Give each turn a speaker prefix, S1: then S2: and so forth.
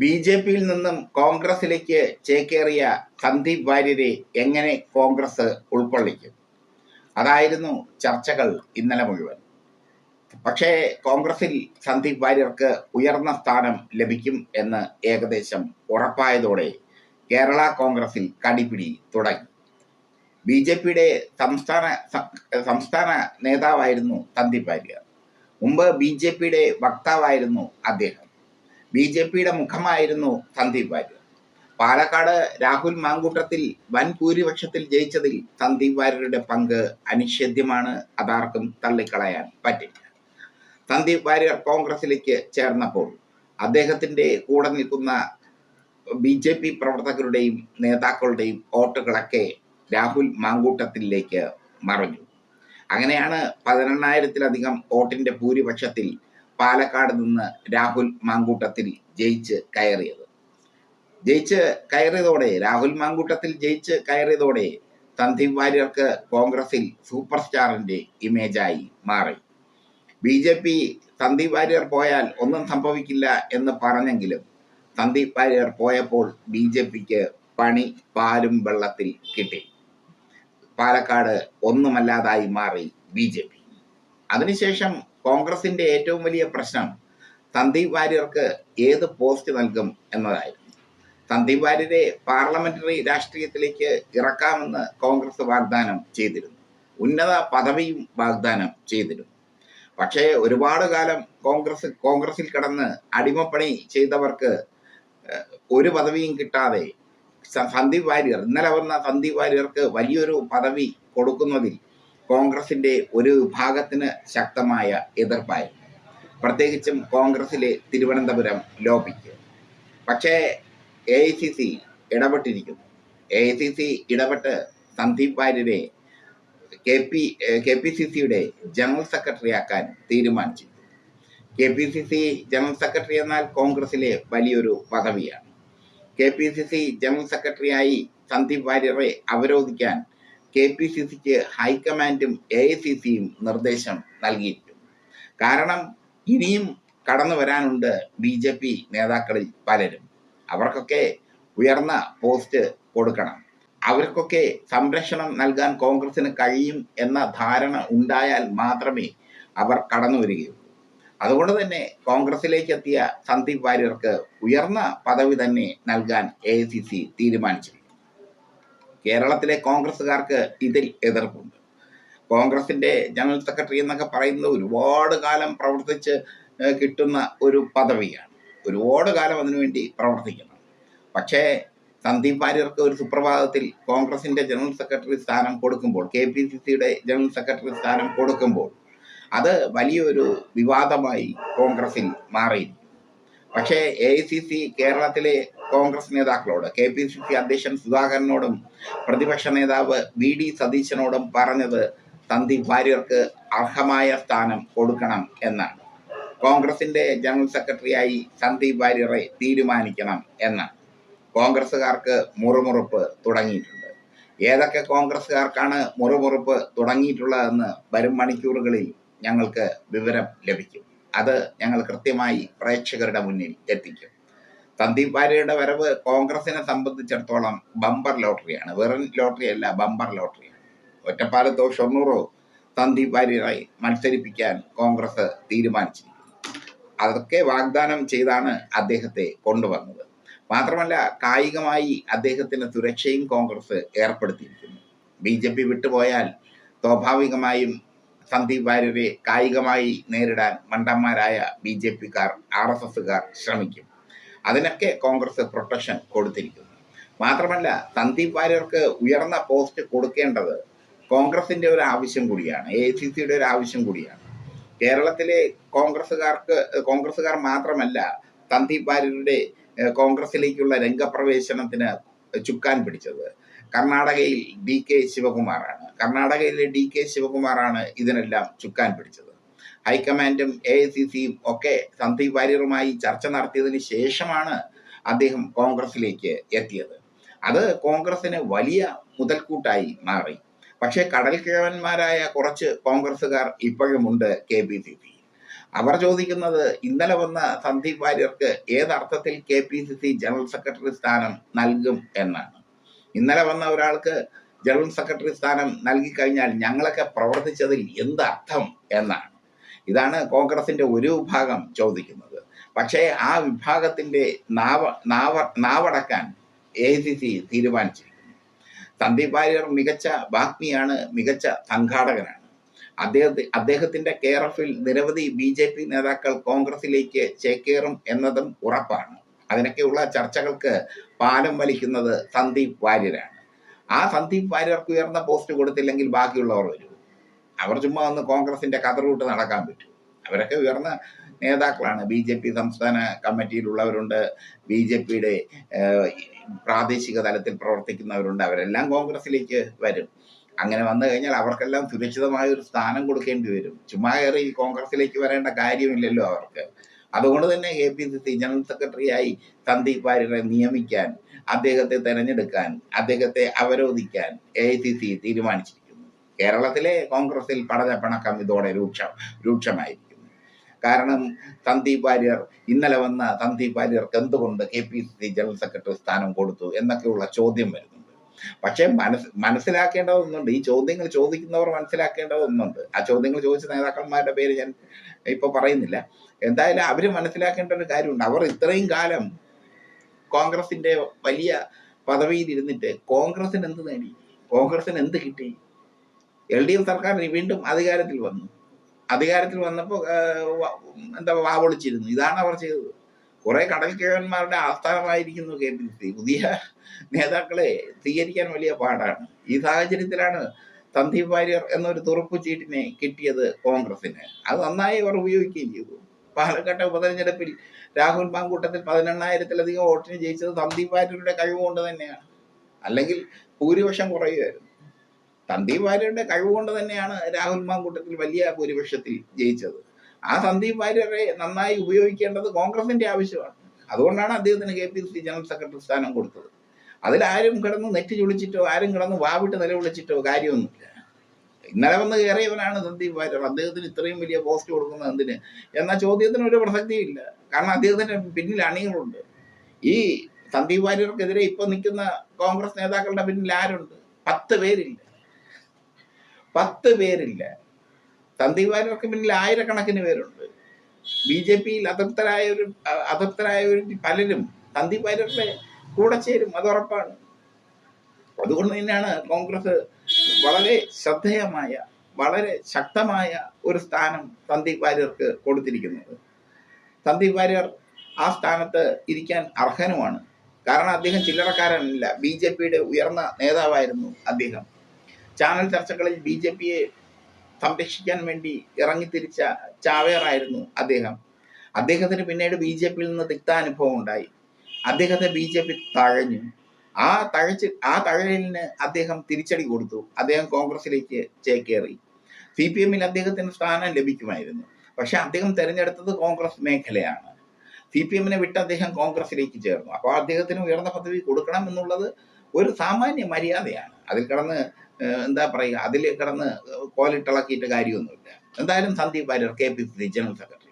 S1: B J പിയിൽ നിന്നും കോൺഗ്രസിലേക്ക് ചേക്കേറിയ സന്ദീപ് വാര്യരെ എങ്ങനെ കോൺഗ്രസ് ഉൾക്കൊള്ളിക്കും? അതായിരുന്നു ചർച്ചകൾ ഇന്നലെ മുഴുവൻ. പക്ഷേ കോൺഗ്രസിൽ സന്ദീപ് വാര്യർക്ക് ഉയർന്ന സ്ഥാനം ലഭിക്കും എന്ന് ഏകദേശം ഉറപ്പായതോടെ കേരള കോൺഗ്രസിൽ കടിപിടി തുടങ്ങി. ബി ജെ പിയുടെ സംസ്ഥാന സംസ്ഥാന നേതാവായിരുന്നു സന്ദീപ് വാര്യർ. മുമ്പ് ബി ജെ പിയുടെ വക്താവായിരുന്നു അദ്ദേഹം. ബി ജെ പിയുടെ മുഖമായിരുന്നു സന്ദീപ് വാര്യർ. പാലക്കാട് രാഹുൽ മാങ്കൂട്ടത്തിൽ വൻ ഭൂരിപക്ഷത്തിൽ ജയിച്ചതിൽ സന്ദീപ് വാര്യരുടെ പങ്ക് അനിഷേധ്യമാണ്. അതാർക്കും തള്ളിക്കളയാൻ പറ്റില്ല. സന്ദീപ് വാര്യർ കോൺഗ്രസിലേക്ക് ചേർന്നപ്പോൾ അദ്ദേഹത്തിന്റെ കൂടെ നിൽക്കുന്ന ബി ജെ പി പ്രവർത്തകരുടെയും നേതാക്കളുടെയും വോട്ടുകളൊക്കെ രാഹുൽ മാങ്കൂട്ടത്തിലേക്ക് മറഞ്ഞു. അങ്ങനെയാണ് പതിനെണ്ണായിരത്തിലധികം വോട്ടിന്റെ ഭൂരിപക്ഷത്തിൽ പാലക്കാട് നിന്ന് രാഹുൽ മാങ്കൂട്ടത്തിൽ ജയിച്ച് കയറിയത്. ജയിച്ച് കയറിയതോടെ രാഹുൽ മാങ്കൂട്ടത്തിൽ ജയിച്ച് കയറിയതോടെ സന്ദീപ് വാര്യർക്ക് കോൺഗ്രസിൽ സൂപ്പർ സ്റ്റാറിന്റെ ഇമേജായി മാറി. B J P Sandeep Varier പോയാൽ ഒന്നും സംഭവിക്കില്ല എന്ന് പറഞ്ഞെങ്കിലും സന്ദീപ് വാര്യർ പോയപ്പോൾ ബി ജെ പിക്ക് പണി പാലും വെള്ളത്തിൽ കിട്ടി. പാലക്കാട് ഒന്നുമല്ലാതായി മാറി ബി ജെ പി. അതിനുശേഷം കോൺഗ്രസിന്റെ ഏറ്റവും വലിയ പ്രശ്നം സന്ദീപ് വാര്യർക്ക് ഏത് പോസ്റ്റ് നൽകും എന്നതായിരുന്നു. സന്ദീപ് വാര്യരെ പാർലമെന്ററി രാഷ്ട്രീയത്തിലേക്ക് ഇറക്കാമെന്ന് കോൺഗ്രസ് വാഗ്ദാനം ചെയ്തിരുന്നു. ഉന്നത പദവിയും വാഗ്ദാനം ചെയ്തിരുന്നു. പക്ഷേ ഒരുപാട് കാലം കോൺഗ്രസ് കോൺഗ്രസിൽ കടന്ന് അടിമപ്പണി ചെയ്തവർക്ക് ഒരു പദവിയും കിട്ടാതെ സന്ദീപ് വാര്യർ ഇന്നലെ വന്ന സന്ദീപ് വാര്യർക്ക് വലിയൊരു പദവി കൊടുക്കുന്നതിൽ കോൺഗ്രസിന്റെ ഒരു വിഭാഗത്തിന് ശക്തമായ എതിർപ്പായിരുന്നു. പ്രത്യേകിച്ചും കോൺഗ്രസിലെ തിരുവനന്തപുരം ലോബിക്ക്. പക്ഷേ എ ഐ സി സി ഇടപെട്ടിരിക്കുന്നു. എ ഐ സി സി ഇടപെട്ട് Sandeep വാര്യരെ K P K P C സിയുടെ ജനറൽ സെക്രട്ടറി ആക്കാൻ തീരുമാനിച്ചു K P C C general secretary എന്നാൽ കോൺഗ്രസിലെ വലിയൊരു പദവിയാണ്. K P C C general സെക്രട്ടറിയായി സന്ദീപ് വാര്യരെ അവരോധിക്കാൻ കെ പി സി സിക്ക് ഹൈക്കമാൻഡും എ ഐ സി സിയും നിർദ്ദേശം നൽകിയിരിക്കുന്നു കാരണം ഇനിയും കടന്നു വരാനുണ്ട് ബി ജെ പി നേതാക്കളിൽ പലരും. അവർക്കൊക്കെ ഉയർന്ന പോസ്റ്റ് കൊടുക്കണം. അവർക്കൊക്കെ സംരക്ഷണം നൽകാൻ കോൺഗ്രസിന് കഴിയും എന്ന ധാരണ ഉണ്ടായാൽ മാത്രമേ അവർ കടന്നു വരികയുള്ളൂ. അതുകൊണ്ട് തന്നെ കോൺഗ്രസിലേക്ക് എത്തിയ സന്ദീപ് വാര്യർക്ക് ഉയർന്ന പദവി തന്നെ നൽകാൻ എ തീരുമാനിച്ചിരിക്കുന്നു കേരളത്തിലെ കോൺഗ്രസ്സുകാർക്ക് ഇതിൽ എതിർപ്പുണ്ട്. കോൺഗ്രസിന്റെ ജനറൽ സെക്രട്ടറി എന്നൊക്കെ പറയുന്നത് ഒരുപാട് കാലം പ്രവർത്തിച്ച് കിട്ടുന്ന ഒരു പദവിയാണ്. ഒരുപാട് കാലം അതിനുവേണ്ടി പ്രവർത്തിക്കണം. പക്ഷേ സന്ദീപ് വാര്യർക്ക് ഒരു സുപ്രഭാതത്തിൽ കോൺഗ്രസിന്റെ ജനറൽ സെക്രട്ടറി സ്ഥാനം കൊടുക്കുമ്പോൾ കെ പി സി സിയുടെ ജനറൽ സെക്രട്ടറി സ്ഥാനം കൊടുക്കുമ്പോൾ അത് വലിയൊരു വിവാദമായി കോൺഗ്രസിൽ മാറിയിരിക്കും പക്ഷേ എ ഐ സി സി കേരളത്തിലെ കോൺഗ്രസ് നേതാക്കളോട് കെ പി സി സി അധ്യക്ഷൻ സുധാകരനോടും പ്രതിപക്ഷ നേതാവ് വി ഡി സതീശനോടും പറഞ്ഞത് സന്ദീപ് വാര്യർക്ക് അർഹമായ സ്ഥാനം കൊടുക്കണം എന്നാണ്. കോൺഗ്രസിന്റെ ജനറൽ സെക്രട്ടറിയായി സന്ദീപ് വാര്യറെ തീരുമാനിക്കണം എന്നാണ്. കോൺഗ്രസ്സുകാർക്ക് മുറുമുറുപ്പ് തുടങ്ങിയിട്ടുണ്ട്. ഏതൊക്കെ കോൺഗ്രസ്സുകാർക്കാണ് മുറുമുറുപ്പ് തുടങ്ങിയിട്ടുള്ളതെന്ന് വരും മണിക്കൂറുകളിൽ ഞങ്ങൾക്ക് വിവരം ലഭിക്കും. അത് ഞങ്ങൾ കൃത്യമായി പ്രേക്ഷകരുടെ മുന്നിൽ എത്തിക്കും. സന്ദീപ് വാര്യയുടെ വരവ് കോൺഗ്രസിനെ സംബന്ധിച്ചിടത്തോളം ബമ്പർ ലോട്ടറിയാണ്. വെറും ലോട്ടറി അല്ല ബമ്പർ ലോട്ടറിയാണ്. ഒറ്റപ്പാലത്തോ ഷൊർണൂറോ സന്ദീപ് വാര്യരെ മത്സരിപ്പിക്കാൻ കോൺഗ്രസ് തീരുമാനിച്ചിരിക്കുന്നു. അതൊക്കെ വാഗ്ദാനം ചെയ്താണ് അദ്ദേഹത്തെ കൊണ്ടുവന്നത്. മാത്രമല്ല കായികമായി അദ്ദേഹത്തിന് സുരക്ഷയും കോൺഗ്രസ് ഏർപ്പെടുത്തിയിരിക്കുന്നു. ബി ജെ പി വിട്ടുപോയാൽ സ്വാഭാവികമായും സന്ദീപ് വാര്യരെ കായികമായി നേരിടാൻ മണ്ടന്മാരായ ബി ജെ പിക്കാർ ആർ എസ് എസുകാർ ശ്രമിക്കും. അതിനൊക്കെ കോൺഗ്രസ് പ്രൊട്ടക്ഷൻ കൊടുത്തിരിക്കുന്നു. മാത്രമല്ല സന്ദീപ് വാര്യർക്ക് ഉയർന്ന പോസ്റ്റ് കൊടുക്കേണ്ടത് കോൺഗ്രസിന്റെ ഒരു ആവശ്യം കൂടിയാണ് എ സി സിയുടെ ഒരു ആവശ്യം കൂടിയാണ്. കേരളത്തിലെ കോൺഗ്രസ്സുകാർക്ക് കോൺഗ്രസ്സുകാർ മാത്രമല്ല സന്ദീപ് വാര്യരുടെ കോൺഗ്രസിലേക്കുള്ള രംഗപ്രവേശനത്തിന് ചുക്കാൻ പിടിച്ചത് കർണാടകയിൽ ഡി കെ ശിവകുമാറാണ്. കർണാടകയിലെ ഡി കെ ശിവകുമാറാണ് ഇതിനെല്ലാം ചുക്കാൻ പിടിച്ചത്. ഹൈക്കമാൻഡും എ ഐ സി സിയും ഒക്കെ സന്ദീപ് വാര്യറുമായി ചർച്ച നടത്തിയതിന് ശേഷമാണ് അദ്ദേഹം കോൺഗ്രസിലേക്ക് എത്തിയത്. അത് കോൺഗ്രസിന് വലിയ മുതൽക്കൂട്ടായി മാറി. പക്ഷേ കടൽ കിഴവന്മാരായ കുറച്ച് കോൺഗ്രസ്സുകാർ ഇപ്പോഴുമുണ്ട് കെ പി സി സി. അവർ ചോദിക്കുന്നത് ഇന്നലെ വന്ന സന്ദീപ് വാര്യർക്ക് ഏതർത്ഥത്തിൽ K P C C general secretary സ്ഥാനം നൽകും എന്നാണ്. ഇന്നലെ വന്ന ഒരാൾക്ക് ജനറൽ സെക്രട്ടറി സ്ഥാനം നൽകി കഴിഞ്ഞാൽ ഞങ്ങളൊക്കെ പ്രവർത്തിച്ചതിൽ എന്തർത്ഥം എന്നാണ്. ഇതാണ് കോൺഗ്രസിന്റെ ഒരു വിഭാഗം ചോദിക്കുന്നത്. പക്ഷേ ആ വിഭാഗത്തിന്റെ നാവ നാവ നാവടക്കാൻ എ സി സി തീരുമാനിച്ചിരിക്കുന്നു. സന്ദീപ് വാര്യർ മികച്ച വാഗ്മിയാണ് മികച്ച സംഘാടകനാണ്. അദ്ദേഹത്തെ അദ്ദേഹത്തിന്റെ കെയർ നിരവധി ബി ജെ പി നേതാക്കൾ കോൺഗ്രസിലേക്ക് ചേക്കേറും എന്നതും ഉറപ്പാണ്. അതിനൊക്കെയുള്ള ചർച്ചകൾക്ക് പാലം വലിക്കുന്നത് സന്ദീപ് വാര്യരാണ്. ആ സന്ദീപ് വാര്യർക്ക് ഉയർന്ന പോസ്റ്റ് കൊടുത്തില്ലെങ്കിൽ ബാക്കിയുള്ളവർ വരും. അവർ ചുമ്മാ ഒന്ന് കോൺഗ്രസിന്റെ കതറൂട്ട് നടക്കാൻ പറ്റും. അവരൊക്കെ ഉയർന്ന നേതാക്കളാണ്. ബി ജെ പി സംസ്ഥാന കമ്മിറ്റിയിലുള്ളവരുണ്ട്. ബി ജെ പിയുടെ പ്രാദേശിക തലത്തിൽ പ്രവർത്തിക്കുന്നവരുണ്ട്. അവരെല്ലാം കോൺഗ്രസിലേക്ക് വരും. അങ്ങനെ വന്നു കഴിഞ്ഞാൽ അവർക്കെല്ലാം സുരക്ഷിതമായ ഒരു സ്ഥാനം കൊടുക്കേണ്ടി വരും. ചുമ്മാ കയറി കോൺഗ്രസിലേക്ക് വരേണ്ട കാര്യമില്ലല്ലോ അവർക്ക്. അതുകൊണ്ട് തന്നെ A P C C general സെക്രട്ടറിയായി സന്ദീപ് വാര്യരെ നിയമിക്കാൻ അദ്ദേഹത്തെ തെരഞ്ഞെടുക്കാൻ അദ്ദേഹത്തെ അവരോധിക്കാൻ എ സി സി തീരുമാനിച്ചിരിക്കുന്നു. കേരളത്തിലെ കോൺഗ്രസിൽ പടലപ്പിണക്കം ഇതോടെ രൂക്ഷ രൂക്ഷമായിരിക്കുന്നു. കാരണം സന്ദീപ് വാര്യർ ഇന്നലെ വന്ന സന്ദീപ് വാര്യർക്ക് എന്തുകൊണ്ട് K P C C general secretary സ്ഥാനം കൊടുത്തു എന്നൊക്കെയുള്ള ചോദ്യം വരുന്നുണ്ട് പക്ഷേ മനസ് മനസ്സിലാക്കേണ്ടതൊന്നുണ്ട്. ഈ ചോദ്യങ്ങൾ ചോദിക്കുന്നവർ മനസ്സിലാക്കേണ്ടതൊന്നുണ്ട്. ആ ചോദ്യങ്ങൾ ചോദിച്ച നേതാക്കന്മാരുടെ പേര് ഞാൻ ഇപ്പൊ പറയുന്നില്ല. എന്തായാലും അവർ മനസ്സിലാക്കേണ്ട ഒരു കാര്യമുണ്ട്. അവർ ഇത്രയും കാലം കോൺഗ്രസിന്റെ വലിയ പദവിയിൽ ഇരുന്നിട്ട് കോൺഗ്രസിന് എന്ത് നേടി? കോൺഗ്രസിന് എന്ത് കിട്ടി? എൽ ഡി എഫ് സർക്കാർ വീണ്ടും അധികാരത്തിൽ വന്നു. അധികാരത്തിൽ വന്നപ്പോൾ എന്താ വാവൊളിച്ചിരുന്നു. ഇതാണ് അവർ ചെയ്തത്. കുറെ കടൽ കിഴവന്മാരുടെ ആസ്ഥാനമായിരിക്കുന്നു കെ പി സി. പുതിയ നേതാക്കളെ സ്വീകരിക്കാൻ വലിയ പാടാണ്. ഈ സാഹചര്യത്തിലാണ് സന്ദീപ് വാര്യർ എന്നൊരു തുറപ്പ് ചീട്ടിനെ കിട്ടിയത് കോൺഗ്രസിന് അത് നന്നായി അവർ ഉപയോഗിക്കുകയും ചെയ്തു. പാലക്കാട്ടെ ഉപതെരഞ്ഞെടുപ്പിൽ രാഹുൽ മാങ്കൂട്ടത്തിൽ പതിനെണ്ണായിരത്തിലധികം വോട്ടിന് ജയിച്ചത് സന്ദീപ് വാര്യരുടെ കഴിവ് കൊണ്ട് തന്നെയാണ്. അല്ലെങ്കിൽ ഭൂരിപക്ഷം കുറയുമായിരുന്നു. സന്ദീപ് വാര്യരുടെ കഴിവ് കൊണ്ട് തന്നെയാണ് രാഹുൽ മാങ്കൂട്ടത്തിൽ വലിയ ഭൂരിപക്ഷത്തിൽ ജയിച്ചത്. ആ സന്ദീപ് വാര്യരെ നന്നായി ഉപയോഗിക്കേണ്ടത് കോൺഗ്രസിന്റെ ആവശ്യമാണ്. അതുകൊണ്ടാണ് അദ്ദേഹത്തിന് K P C general secretary സ്ഥാനം കൊടുത്തത്. അതിലാരും കിടന്ന് നെറ്റ് ചുളിച്ചിട്ടോ ആരും കിടന്ന് വാവിട്ട് നിലവിളിച്ചിട്ടോ കാര്യമൊന്നുമില്ല. ഇന്നലെ വന്ന് കയറിയവനാണ് സന്ദീപ് വാര്യർ അദ്ദേഹത്തിന് ഇത്രയും വലിയ പോസ്റ്റ് കൊടുക്കുന്നത് എന്തിന് എന്ന ചോദ്യത്തിന് ഒരു പ്രസക്തിയില്ല. കാരണം അദ്ദേഹത്തിന്റെ പിന്നിൽ അണികളുണ്ട്. ഈ സന്ദീപ് വാര്യർക്കെതിരെ ഇപ്പൊ നിൽക്കുന്ന കോൺഗ്രസ് നേതാക്കളുടെ പിന്നിൽ ആരുണ്ട്? പത്ത് പേരില്ല. പത്ത് പേരില്ല. സന്ദീപ് വാര്യർക്ക് പിന്നിൽ ആയിരക്കണക്കിന് പേരുണ്ട്. ബി ജെ പിയിൽ അതൃപ്തരായ ഒരു അതൃപ്തരായ ഒരു പലരും സന്ദീപ് വാര്യരുടെ കൂടെ ചേരും അത് ഉറപ്പാണ്. അതുകൊണ്ട് തന്നെയാണ് കോൺഗ്രസ് വളരെ ശ്രദ്ധേയമായ വളരെ ശക്തമായ ഒരു സ്ഥാനം സന്ദീപ് വാര്യർക്ക് കൊടുത്തിരിക്കുന്നത്. സന്ദീപ് വാര്യർ ആ സ്ഥാനത്ത് ഇരിക്കാൻ അർഹനുമാണ്. കാരണം അദ്ദേഹം ചില്ലറക്കാരനല്ല ബി ജെ പിയുടെ ഉയർന്ന നേതാവായിരുന്നു അദ്ദേഹം. ചാനൽ ചർച്ചകളിൽ ബി ജെ പിയെ സംരക്ഷിക്കാൻ വേണ്ടി ഇറങ്ങിത്തിരിച്ച ചാവേറായിരുന്നു അദ്ദേഹം. അദ്ദേഹത്തിന് പിന്നീട് ബി ജെ പിയിൽ നിന്ന് തിക്താനുഭവം ഉണ്ടായി അദ്ദേഹത്തെ ബി ജെ പി തഴഞ്ഞു. ആ തഴച്ച് ആ തഴലിന് അദ്ദേഹം തിരിച്ചടി കൊടുത്തു. അദ്ദേഹം കോൺഗ്രസിലേക്ക് ചേക്കേറി. സി പി എമ്മിൽ അദ്ദേഹത്തിന് സ്ഥാനം ലഭിക്കുമായിരുന്നു. പക്ഷെ അദ്ദേഹം തിരഞ്ഞെടുത്തത് കോൺഗ്രസ് മേഖലയാണ്. സി പി എമ്മിനെ വിട്ട് അദ്ദേഹം കോൺഗ്രസിലേക്ക് ചേർന്നു. അപ്പോൾ അദ്ദേഹത്തിന് ഉയർന്ന പദവി കൊടുക്കണം എന്നുള്ളത് ഒരു സാമാന്യ മര്യാദയാണ്. അതിൽ കിടന്ന് എന്താ പറയുക അതിൽ കിടന്ന് കോലിട്ടിളക്കിയിട്ട് കാര്യമൊന്നുമില്ല. എന്തായാലും Sandeep Varier K P C general secretary.